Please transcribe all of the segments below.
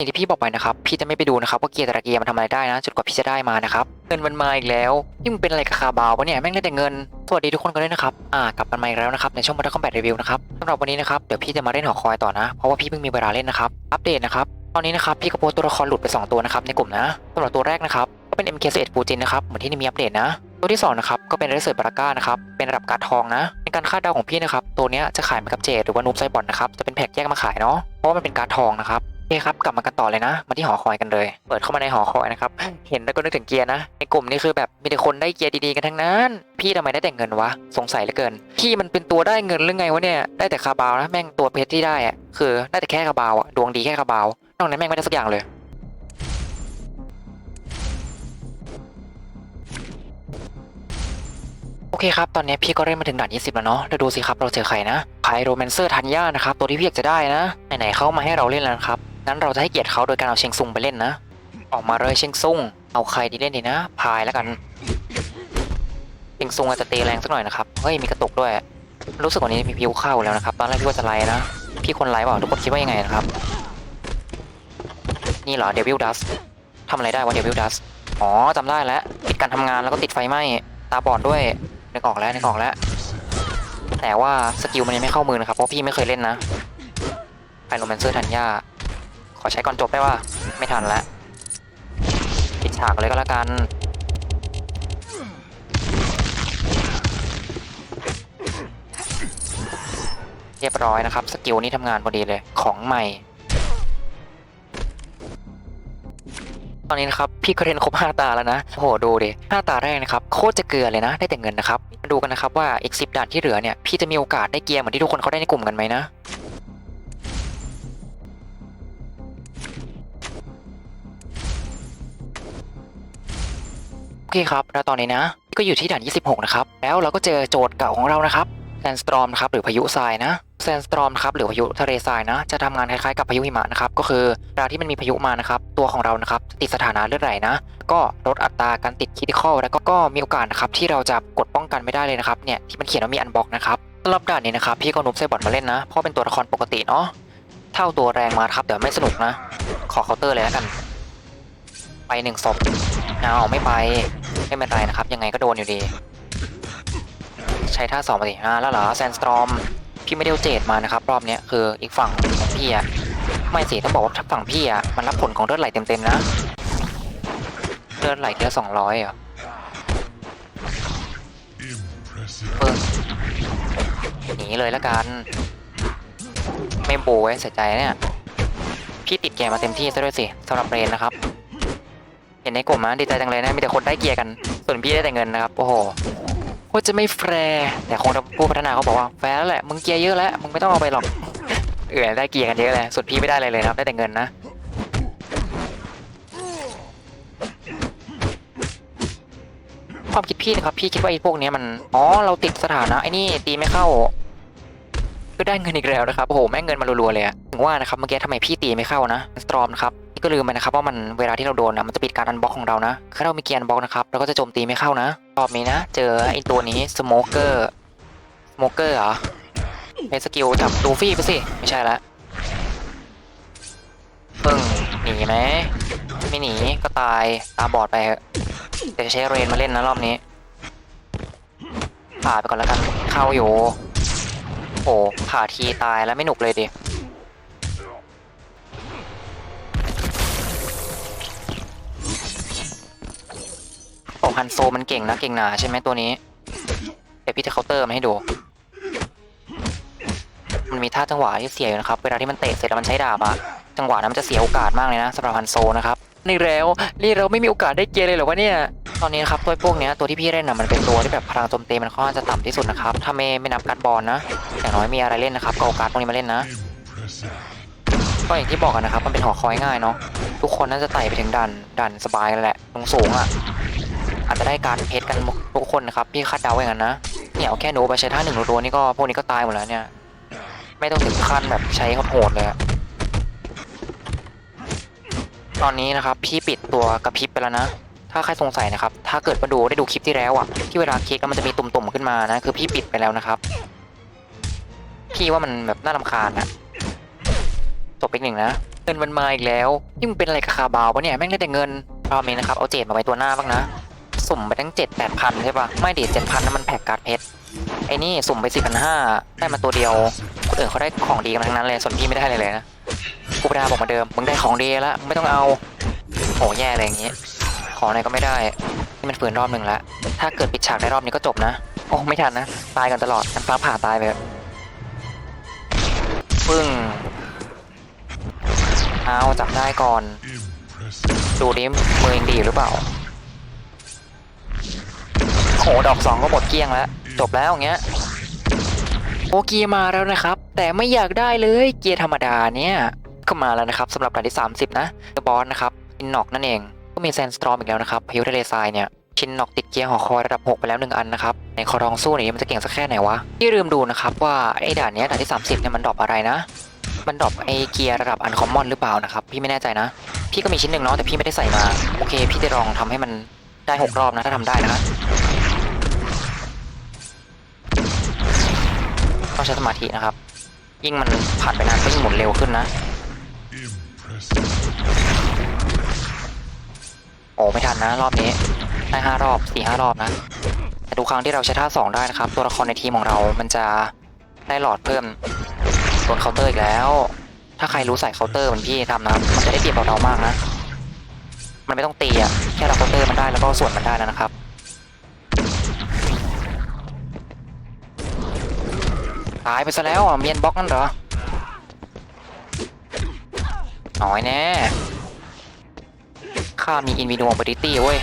ย่างที่พี่บอกไปนะครับ พี่จะไม่ไปดูนะครับว่าเกียร์แต่ละเกียร์มันทำอะไรได้นะจนกว่าพี่จะได้มานะครับ เงินมันมาอีกแล้วนี่มึงเป็นอะไรกับคาบาววะเนี่ยแม่งได้แต่เงิน สวัสดีทุกคนกันด้วยนะครับ อ่ากลับกันมาอีกแล้วนะครับในช่อง Mortal Kombat Review นะครับสำหรับวันนี้นะครับเดี๋ยวพี่จะมาเล่นหอคอยต่อนะ เพราะว่าพี่เพิ่งมีเวลาเล่นนะครับอัปเดตนะครับตอนนี้นะครับพี่ก็โพสตัวละครหลุดไป 2 ตัวนะครับในกลุ่มนะสำหรับตัวแรกนะครับก็เป็น MK11 ฟูจินนะครับเหมือนที่นี่มีอัปเดตนะ ตัวที่สองนะครับก็เป็นเรสเซิร์บาราก้านะครับเป็นระดับการทองนะในการคาดเดาของพี่นะครับตัวนี้จะขายเหมากับเจดหรือว่านูบไซบอลนะครับจะเป็นแพ็กแยกมาขายเนาะเพราะว่ามันเป็นการทองนะครับ โอเคครับกลับมากันต่อเลยนะ มาที่หอคอยกันเลย เปิดเข้ามาในหอคอยนะครับ เห็นแล้วก็นึกถึงเกียร์นะ ในกลุ่มนี้คือแบบมีแต่คนได้เกียร์ดีๆกันทั้งนั้น พี่ทำไมได้แต่เงินวะ สงสัยเหลือเกิน พี่มันเป็นตัวได้เงินหรือไงวะเนี่ย ได้แต่คาบาวนะ แม่งตัวเพชรที่ได้อะคือได้แต่แค่คาบาวอะดวงดีแค่คาบาวนอกนั้นแม่งไม่ได้สักอย่างเลย โอเคครับ ตอนนี้พี่ก็เล่นมาถึงด่าน20แล้วเนาะแล้วดูสิครับเราเจอใครนะไพโรแมนเซอร์ทันย่านะครับ ตัวที่พี่อยากจะได้นะ ไหนๆเข้ามาให้เราเล่นแล้วครับ งั้นเราจะให้เกียรติเขาโดยการเอาเชงซุงไปเล่นนะ ออกมาเลยเชงซุง เอาใครดีเล่นดีนะ พายแล้วกัน เชงซุงอาจจะเตะแรงสักหน่อยนะครับ เฮ้ยมีกระตุกด้วย รู้สึกวันนี้มีพิวเข้าแล้วนะครับ ตอนแรกพี่ว่าจะไล่นะ พี่คนไล่เปล่าทุกคนคิดว่ายังไงนะครับ นี่เหรอเดวิลดัสทำอะไรได้วะเดวิลดัสอ๋อจำได้แล้วปิดการทำงานแล้วก็ติดไฟไหม้ตาบอดด้วยนึกออกแล้วนึกออกแล้ว แต่ว่าสกิลมันยังไม่เข้ามือนะครับ เพราะพี่ไม่เคยเล่นนะไฟโรแมนเซอร์ทันยา ขอใช้ก่อนจบได้ว่า ไม่ทันแล้วปิดฉากเลยก็แล้วกัน เรียบร้อยนะครับ สกิลนี้ทำงานพอดีเลยของใหม่ ตอนนี้นะครับ พี่ก็เล่นครบ5ตาแล้วนะโอ้โหดูดิ5ตาแรกนะครับ โคตรจะเกลือเลยนะ ได้แต่เงินนะครับมาดูกันนะครับว่าอีก10ด่านที่เหลือเนี่ย พี่จะมีโอกาสได้เกียร์เหมือนที่ทุกคนเขาได้ในกลุ่มกันไหมนะ โอเคครับแล้วตอนนี้นะพี่ก็อยู่ที่ด่าน 26 นะครับ แล้วเราก็เจอโจทย์เก่าของเรานะครับแซนสตรอมนะครับหรือพายุทรายนะแซนสตรอมครับหรือพายุทะเลทรายนะ จะทำงานคล้ายๆกับพายุหิมะนะครับ ก็คือเวลาที่มันมีพายุมานะครับ ตัวของเรานะครับติดสถานะเลือดไหลนะ ก็ลดอัตราการติดคิดคอแล้วก็ก็มีโอกาสนะครับที่เราจะกดป้องกันไม่ได้เลยนะครับเนี่ยที่มันเขียนว่ามีอันบล็อกนะครับสำหรับด่านนี้นะครับพี่ก็นุบไซบอทมาเล่นนะเพราะเป็นตัวละครปกติเนาะเท่าตัวแรงมาครับเดี๋ยวไม่สนุกนะ ขอเคาน์เตอร์เลยแล้วกัน ไปหนึ่งศพเอาไม่ไป ไม่เป็นไรนะครับ ยังไงก็โดนอยู่ดี ใช้ท่าสองปฏิอ่าแล้วเหรอแซนสตรอมพี่ไม่ได้เอาเจดมานะครับ รอบนี้คืออีกฝั่งของพี่อะไม่สิต้องบอกว่าฝั่งพี่อะมันรับผลของเลือดไหลเต็มๆนะเลือดไหลทีละสองร้อยเหรอเพิ่งหนีเลยล้วกัน ไม่โบไว้เสียใจเนี่ย พี่ติดเกียร์มาเต็มที่ซะด้วยสิสำหรับเรนนะครับ ห็นในกลุ่มนะดีใจจังเลยนะมีแต่คนได้เกียร์กัน ส่วนพี่ได้แต่เงินนะครับโอ้โหโคตรจะไม่แฟร์แต่คงผู้พัฒนาเขาบอกว่าแฟร์แล้วแหละมึงเกียร์เยอะแล้วมึงไม่ต้องเอาไปหรอกเออได้เกียร์กันเยอะเลยส่วนพี่ไม่ได้อะไรเลยครับได้แต่เงินนะความคิดพี่นะครับพี่คิดว่าไอ้พวกนี้มันอ๋อเราติดสถานะไอ้นี่ตีไม่เข้าก็ได้เงินอีกแล้วนะครับโอ้โหแม่งเงินมารัวๆเลยอะถึงว่านะครับเมื่อกี้ทำไมพี่ตีไม่เข้านะสตรอมนะครับี่ก็ลืมไปนะครับว่ามันเวลาที่เราโดนนะมันจะปิดการอันบล็อกของเรานะถ้าเรามีเกียร์อันบล็อกนะครับเราก็จะโจมตีไม่เข้านะรอบนี้นะ เจอไอ้ตัวนี้สโมเกอร์สโมเกอร์เหรอในสกิลจับลูฟี่ไปสิไม่ใช่ละปึ้งหนีไหมไม่หนีก็ตายตาบอดไปเถอะแต่จะใช้เรนมาเล่นนะรอบนี้ผ่าไปก่อนแล้วกันเข้าอยู่โอ้ผ่าทีตายแล้วไม่หนุกเลยดิ ฮันโซมันเก่งนะเก่งหนาใช่ไหมตัวนี้เดี๋ยวพี่จะเคาน์เตอร์มาให้ดู มันมีท่าจังหวะที่เสียอยู่นะครับ เวลาที่มันเตะเสร็จแล้วมันใช้ดาบอะจังหวะนั้นมันจะเสียโอกาสมากเลยนะสำหรับฮันโซนะครับนี่แล้วนี่เราไม่มีโอกาสได้เกียร์เลยเหรอวะเนี่ยตอนนี้นะครับตัวพวกเนี้ยตัวที่พี่เล่นน่ะมันเป็นตัวที่แบบพลังโจมตีมันค่อนข้างจะต่ำที่สุดนะครับถ้าไม่ไม่นับการดบอลนะอย่างน้อยมีอะไรเล่นนะครับก็เอาการดพวกนี้มาเล่นนะก็อย่างที่บอกกันนะครับ มันเป็นหอคอยง่ายเนาะทุกคนน่าจะไต่ไปถึงดันดันสบายแล้วแหละตรงสูงอะ อาจจะได้การเพชรกันทุกคนนะครับพี่คาดเดาไว้อย่างนั้นนะเนี่ยเอาแค่หนูไปใช้ท่าหนึ่งรัวๆนี่ก็พวกนี้ก็ตายหมดแล้วเนี่ย ไม่ต้องถึงขั้นแบบใช้โหดเลยตอนนี้นะครับพี่ปิดตัวกระพริบไปแล้วนะ ถ้าใครสงสัยนะครับ ถ้าเกิดมาดูได้ดูคลิปที่แล้วอะที่เวลาคลิกแล้วมันจะมีตุ่มๆขึ้นมานะ คือพี่ปิดไปแล้วนะครับ พี่ว่ามันแบบน่ารำคาญอะจบอีกหนึ่งนะเงินมันมาอีกแล้วนี่มึงเป็นอะไรกับคาบาวปะเนี่ยแม่งได้แต่เงินรอบนี้นะครับเอาเจดมาไว้ตัวหน้าบ้างนะ สุ่มไปตั้งเจ็ดแปดพันใช่ปะไม่ดิเจ็ดพันนั่นมันแพ็กการ์ดเพชรไอ้นี่สุ่มไปสี่พันห้าได้มาตัวเดียวคนอื่นเขาได้ของดีกันทั้งนั้นเลยส่วนพี่ไม่ได้เลยเลยนะกูปดาบอกมาเดิมมึงได้ของดีแล้วไม่ต้องเอาโหแย่เลยอย่างงี้ของอะไรก็ไม่ได้นี่มันฝืนรอบหนึ่งแล้วถ้าเกิดปิดฉากได้รอบนี้ก็จบนะโอ้ไม่ทันนะตายกันตลอดกันฟ้าผ่าตายไปเถอะปึ้งเอาจับได้ก่อนดูดิมือยังดีหรือเปล่า โหดอกสองก็หมดเกลี้ยงแล้ว จบแล้วอย่างเงี้ยโอเกียมาแล้วนะครับ แต่ไม่อยากได้เลยเกียร์ธรรมดาเนี่ยก็มาแล้วนะครับสำหรับด่านที่ 30 นะเดอะบอสนะครับชินน็อกนั่นเอง ก็มีแซนสตรอมอีกแล้วนะครับพายุทะเลทรายเนี่ยชินน็อกติดเกียร์หอคอยระดับ 6 ไปแล้ว 1 อันนะครับในคอรองสู้เนี่ยมันจะเก่งสักแค่ไหนวะที่ลืมดูนะครับว่าไอ้ด่านเนี้ยด่านที่ 30เนี่ยมันดรอปอะไรนะ มันดรอปไอ้เกียร์ระดับอันคอมมอนหรือเปล่านะครับพี่ไม่แน่ใจนะ พี่ก็มีชิ้นหนึ่งเนาะแต่พี่ไม่ได้ใส่มาโอเค พี่จะลองทำให้มันได้หกรอบนะถ้าทำได้นะ ต้องใช้สมาธินะครับ ยิ่งมันผ่านไปนานก็ยิ่งหมุนเร็วขึ้นนะ โอ้ไม่ทันนะรอบนี้ได้ห้ารอบสี่ห้ารอบนะแต่ทุกครั้งที่เราใช้ท่าสองได้นะครับ ตัวละครในทีมของเรามันจะได้หลอดเพิ่มโดนเคาน์เตอร์อีกแล้ว ถ้าใครรู้ใส่เคาน์เตอร์เหมือนพี่ทำนะครับมันจะได้เปรียบเรามากนะ มันไม่ต้องตีอะแค่เราเคาน์เตอร์มันได้แล้วก็ส่วนมันได้แล้วนะครับ ตายไปซะแล้วอะเมียนบล็อกนั่นเหรอน้อยแน่ข้ามีอินวินวบริตี้เว้ย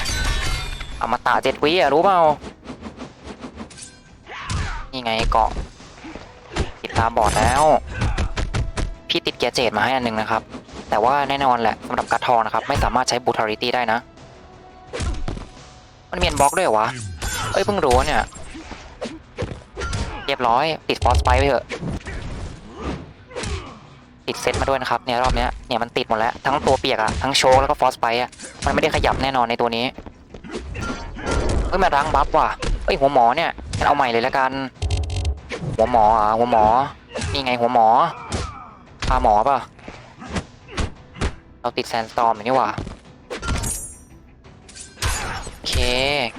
เอามาตาเจ็ดวิอะรู้เปล่านี่ไงเกาะติดตาบอดแล้ว พี่ติดเกียร์เจดมาให้อันหนึงนะครับ แต่ว่าแน่นอนแหละสำหรับกร์ดทองนะครับ ไม่สามารถใช้บูทาริตี้ได้นะ มันเมีอันบล็อกด้วยวะเอ้ยเพิ่งรู้เนี่ย เรียบร้อย ติดฟอสไปไปเถอะ ติดเซตมาด้วยนะครับเนี่ยรอบเนี้ยเนี่ยมันติดหมดแล้ว ทั้งตัวเปียกอะทั้งโชคแล้วก็ฟอสไปอะมันไม่ได้ขยับแน่นอนในตัวนี้เอ้ยมาล้างบัฟว่ะเอ้ยหัวหมอเนี่ยงั้นเอาใหม่เลยละกัน หัวหมออะหัวหมอนี่ไงหัวหมอพาหมอป่ะเราติดแซนสตอร์มนี่หว่าโอเค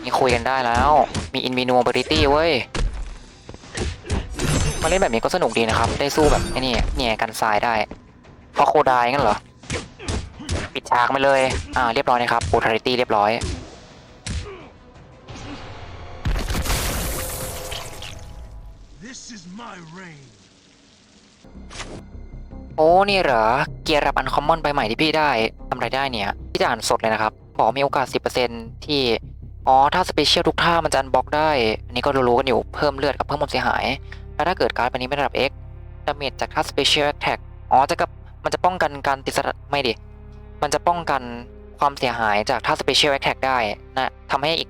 นี่คุยกันได้แล้ว มีอิน v ิ n ว b i l i t y เว้ย มาเล่นแบบนี้ก็สนุกดีนะครับ ได้สู้แบบไอ้นี่เนี่ยกันทรายได้ เพราะโคดายงั้นเหรอ ปิดฉากไปเลย อ่า เรียบร้อยนะครับ b ูทาริตี้เรียบร้อย This is my reign. โอ้นี่เหรอ เกียร์รับอันคอมมอนใบใหม่ที่พี่ได้ทำไรได้เนี่ย พี่จะอ่านสดเลยนะครับ บอกมีโอกาส 10%ที่อ๋อ ถ้าสเปเชียลทุกท่ามันจะอันบล็อกได้ อันนี้ก็รู้ๆกันอยู่ เพิ่มเลือดกับเพิ่มความเสียหาย แล้วถ้าเกิดการ์ดใบนี้เป็นระดับ X ดาเมจจากท่า Special Attack อ๋อจะกับมันจะป้องกันการติดสถาไม่ดิ มันจะป้องกันความเสียหายจากท่า Special Attack ได้นะทำให้อีก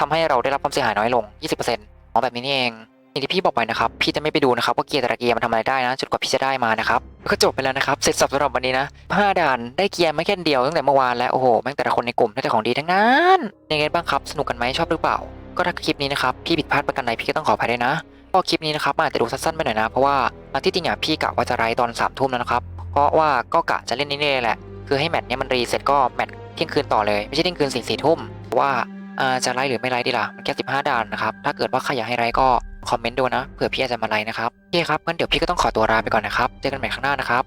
ทำให้เราได้รับความเสียหายน้อยลง 20%อ๋อแบบนี้นี่เองอย่างที่พี่บอกไปนะครับ พี่จะไม่ไปดูนะครับว่าเกียร์แต่ละเกียร์มันทำอะไรได้นะจนกว่าพี่จะได้มานะครับ ก็จบไปแล้วนะครับ เสร็จสับสำหรับวันนี้นะห้าด่านได้เกียร์ไม่แค่เดียวตั้งแต่เมื่อวานแล้ว โอ้โห แม่งแต่ละคนในกลุ่มได้แต่ของดีทั้งนั้น ยังไงบ้างครับ สนุกกันไหมชอบหรือเปล่า ก็ถ้าคลิปนี้นะครับ พี่ผิดพลาดประกันใดพี่ก็ต้องขออภัยด้วยนะ ก็คลิปนี้นะครับมันอาจจะดูสั้นๆไปหน่อยนะเพราะว่าที่จริงอะพี่กะว่าจะไลฟ์ตอนสามทุ่มแล้วนะครับเพราะว่าก็กะจะเล่นนี่ๆแหละคือให้แมตช์เนี้ยมันรีเสร็จก็แมตช์เที่ยงคืนต่อเลยไม่ใช่เที่ยงคืนสี่สี่ทุ่มว่าอ่าจะไลฟ์หรือไม่ไลฟ์ดีล่ะมันแค่สิบห้าด่านนะครับถ้าเกิดว่าใครอยากให้ไลฟ์ก็คอมเมนต์ดูนะเผื่อพี่อาจจะมาไลฟ์นะครับโอเคครับงั้นเดี๋ยวพี่ก็ต้องขอตัวลาไปก่อนนะครับเจอกันใหม่ครั้งหน้านะครับ